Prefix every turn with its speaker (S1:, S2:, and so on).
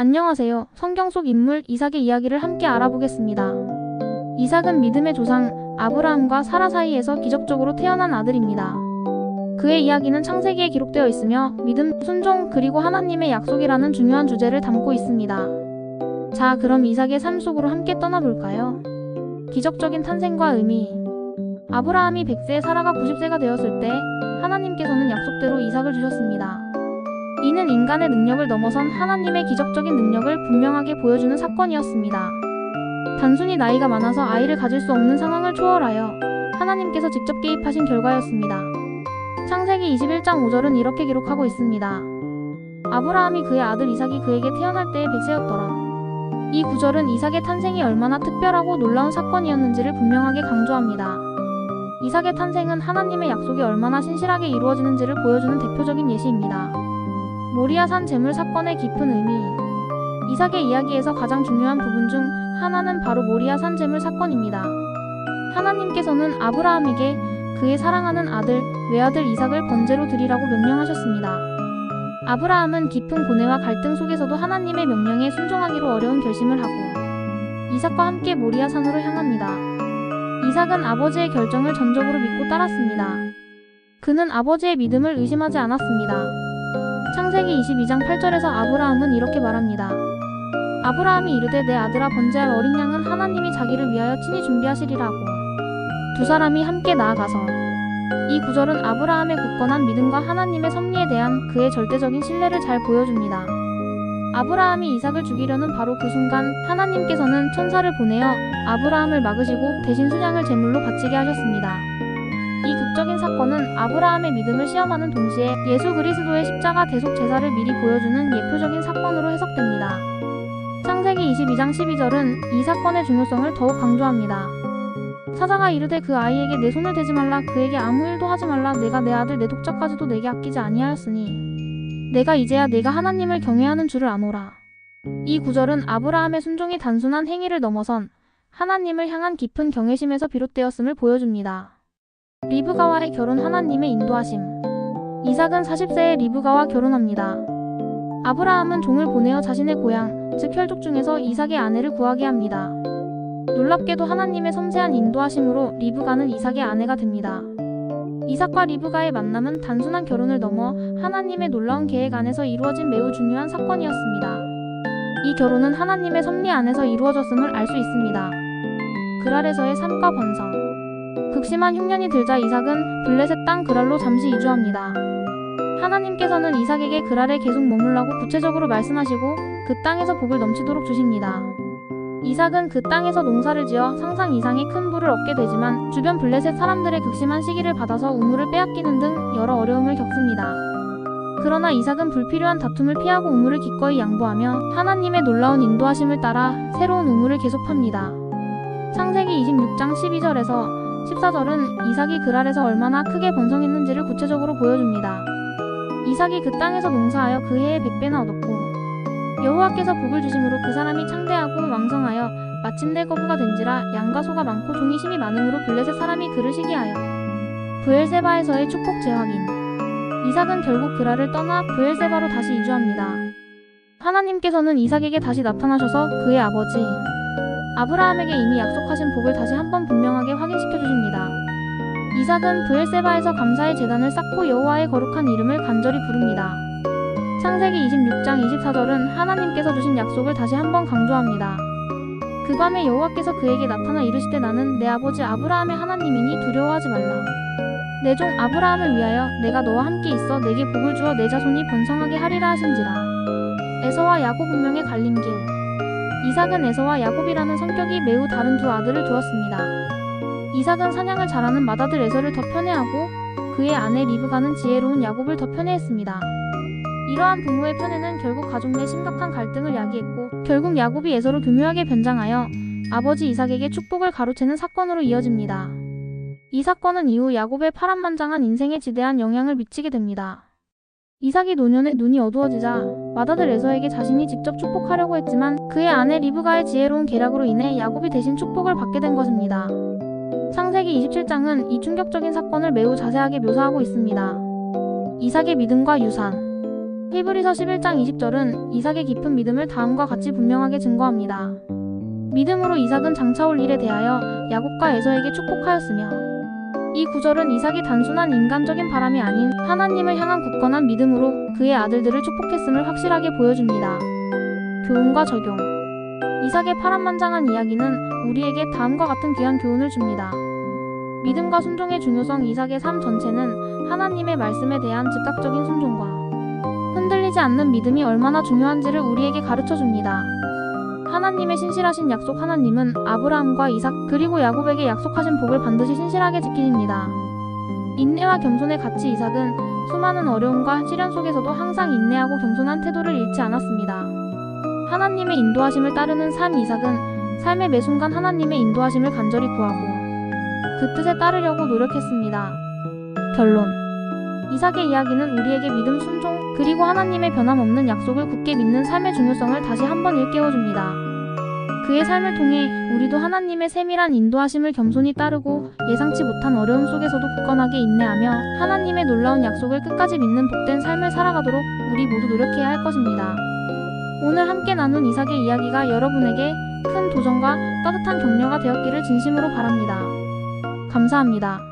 S1: 안녕하세요. 성경 속 인물 이삭의 이야기를 함께 알아보겠습니다. 이삭은 믿음의 조상 아브라함과 사라 사이에서 기적적으로 태어난 아들입니다. 그의 이야기는 창세기에 기록되어 있으며 믿음, 순종, 그리고 하나님의 약속이라는 중요한 주제를 담고 있습니다. 자, 그럼 이삭의 삶 속으로 함께 떠나볼까요? 기적적인 탄생과 의미 아브라함이 100세, 사라가 90세가 되었을 때 하나님께서는 약속대로 이삭을 주셨습니다. 이는 인간의 능력을 넘어선 하나님의 기적적인 능력을 분명하게 보여주는 사건이었습니다. 단순히 나이가 많아서 아이를 가질 수 없는 상황을 초월하여 하나님께서 직접 개입하신 결과였습니다. 창세기 21장 5절은 이렇게 기록하고 있습니다. 아브라함이 그의 아들 이삭이 그에게 태어날 때에 100세였더라. 이 구절은 이삭의 탄생이 얼마나 특별하고 놀라운 사건이었는지를 분명하게 강조합니다. 이삭의 탄생은 하나님의 약속이 얼마나 신실하게 이루어지는지를 보여주는 대표적인 예시입니다. 모리아산 제물 사건의 깊은 의미 이삭의 이야기에서 가장 중요한 부분 중 하나는 바로 모리아산 제물 사건입니다. 하나님께서는 아브라함에게 그의 사랑하는 아들, 외아들 이삭을 번제로 드리라고 명령하셨습니다. 아브라함은 깊은 고뇌와 갈등 속에서도 하나님의 명령에 순종하기로 어려운 결심을 하고 이삭과 함께 모리아산으로 향합니다. 이삭은 아버지의 결정을 전적으로 믿고 따랐습니다. 그는 아버지의 믿음을 의심하지 않았습니다. 창세기 22장 8절에서 아브라함은 이렇게 말합니다. 아브라함이 이르되 내 아들아 번제할 어린 양은 하나님이 자기를 위하여 친히 준비하시리라고. 두 사람이 함께 나아가서 이 구절은 아브라함의 굳건한 믿음과 하나님의 섭리에 대한 그의 절대적인 신뢰를 잘 보여줍니다. 아브라함이 이삭을 죽이려는 바로 그 순간 하나님께서는 천사를 보내어 아브라함을 막으시고 대신 순양을 제물로 바치게 하셨습니다. 이 극적인 사건은 아브라함의 믿음을 시험하는 동시에 예수 그리스도의 십자가 대속 제사를 미리 보여주는 예표적인 사건으로 해석됩니다. 창세기 22장 12절은 이 사건의 중요성을 더욱 강조합니다. 사자가 이르되 그 아이에게 내 손을 대지 말라 그에게 아무 일도 하지 말라 내가 내 아들 내 독자까지도 내게 아끼지 아니하였으니 내가 이제야 내가 하나님을 경외하는 줄을 아노라. 이 구절은 아브라함의 순종이 단순한 행위를 넘어선 하나님을 향한 깊은 경외심에서 비롯되었음을 보여줍니다. 리브가와의 결혼 하나님의 인도하심. 이삭은 40세에 리브가와 결혼합니다. 아브라함은 종을 보내어 자신의 고향, 즉 혈족 중에서 이삭의 아내를 구하게 합니다. 놀랍게도 하나님의 섬세한 인도하심으로 리브가는 이삭의 아내가 됩니다. 이삭과 리브가의 만남은 단순한 결혼을 넘어 하나님의 놀라운 계획 안에서 이루어진 매우 중요한 사건이었습니다. 이 결혼은 하나님의 섭리 안에서 이루어졌음을 알 수 있습니다. 그랄에서의 삶과 번성. 극심한 흉년이 들자 이삭은 블레셋 땅 그랄로 잠시 이주합니다. 하나님께서는 이삭에게 그랄에 계속 머물라고 구체적으로 말씀하시고 그 땅에서 복을 넘치도록 주십니다. 이삭은 그 땅에서 농사를 지어 상상 이상의 큰 부를 얻게 되지만 주변 블레셋 사람들의 극심한 시기를 받아서 우물을 빼앗기는 등 여러 어려움을 겪습니다. 그러나 이삭은 불필요한 다툼을 피하고 우물을 기꺼이 양보하며 하나님의 놀라운 인도하심을 따라 새로운 우물을 계속합니다. 창세기 26장 12절에서 14절은 이삭이 그랄에서 얼마나 크게 번성했는지를 구체적으로 보여줍니다. 이삭이 그 땅에서 농사하여 그 해에 백배나 얻었고 여호와께서 복을 주심으로 그 사람이 창대하고 왕성하여 마침내 거부가 된지라 양과 소가 많고 종이 힘이 많음으로 블레셋 사람이 그를 시기하여 부엘세바에서의 축복 재확인 이삭은 결국 그랄을 떠나 부엘세바로 다시 이주합니다. 하나님께서는 이삭에게 다시 나타나셔서 그의 아버지 아브라함에게 이미 약속하신 복을 다시 한번 분명하게 확인시켜 주십니다. 이삭은 부엘세바에서 감사의 제단을 쌓고 여호와의 거룩한 이름을 간절히 부릅니다. 창세기 26장 24절은 하나님께서 주신 약속을 다시 한번 강조합니다. 그 밤에 여호와께서 그에게 나타나 이르시되 나는 내 아버지 아브라함의 하나님이니 두려워하지 말라. 내 종 아브라함을 위하여 내가 너와 함께 있어 내게 복을 주어 내 자손이 번성하게 하리라 하신지라. 에서와 야곱 운명의 갈림길. 이삭은 에서와 야곱이라는 성격이 매우 다른 두 아들을 두었습니다. 이삭은 사냥을 잘하는 맏아들 에서를 더 편애하고 그의 아내 리브가는 지혜로운 야곱을 더 편애했습니다. 이러한 부모의 편애는 결국 가족 내 심각한 갈등을 야기했고 결국 야곱이 에서로 교묘하게 변장하여 아버지 이삭에게 축복을 가로채는 사건으로 이어집니다. 이 사건은 이후 야곱의 파란만장한 인생에 지대한 영향을 미치게 됩니다. 이삭이 노년에 눈이 어두워지자 맏아들 에서에게 자신이 직접 축복하려고 했지만 그의 아내 리브가의 지혜로운 계략으로 인해 야곱이 대신 축복을 받게 된 것입니다. 창세기 27장은 이 충격적인 사건을 매우 자세하게 묘사하고 있습니다. 이삭의 믿음과 유산 히브리서 11장 20절은 이삭의 깊은 믿음을 다음과 같이 분명하게 증거합니다. 믿음으로 이삭은 장차올 일에 대하여 야곱과 에서에게 축복하였으며 이 구절은 이삭이 단순한 인간적인 바람이 아닌 하나님을 향한 굳건한 믿음으로 그의 아들들을 축복했음을 확실하게 보여줍니다. 교훈과 적용 이삭의 파란만장한 이야기는 우리에게 다음과 같은 귀한 교훈을 줍니다. 믿음과 순종의 중요성 이삭의 삶 전체는 하나님의 말씀에 대한 즉각적인 순종과 흔들리지 않는 믿음이 얼마나 중요한지를 우리에게 가르쳐 줍니다. 하나님의 신실하신 약속 하나님은 아브라함과 이삭 그리고 야곱에게 약속하신 복을 반드시 신실하게 지키십니다. 인내와 겸손의 가치 이삭은 수많은 어려움과 시련 속에서도 항상 인내하고 겸손한 태도를 잃지 않았습니다. 하나님의 인도하심을 따르는 삶 이삭은 삶의 매 순간 하나님의 인도하심을 간절히 구하고 그 뜻에 따르려고 노력했습니다. 결론 이삭의 이야기는 우리에게 믿음 순종 그리고 하나님의 변함없는 약속을 굳게 믿는 삶의 중요성을 다시 한번 일깨워줍니다. 그의 삶을 통해 우리도 하나님의 세밀한 인도하심을 겸손히 따르고 예상치 못한 어려움 속에서도 굳건하게 인내하며 하나님의 놀라운 약속을 끝까지 믿는 복된 삶을 살아가도록 우리 모두 노력해야 할 것입니다. 오늘 함께 나눈 이삭의 이야기가 여러분에게 큰 도전과 따뜻한 격려가 되었기를 진심으로 바랍니다. 감사합니다.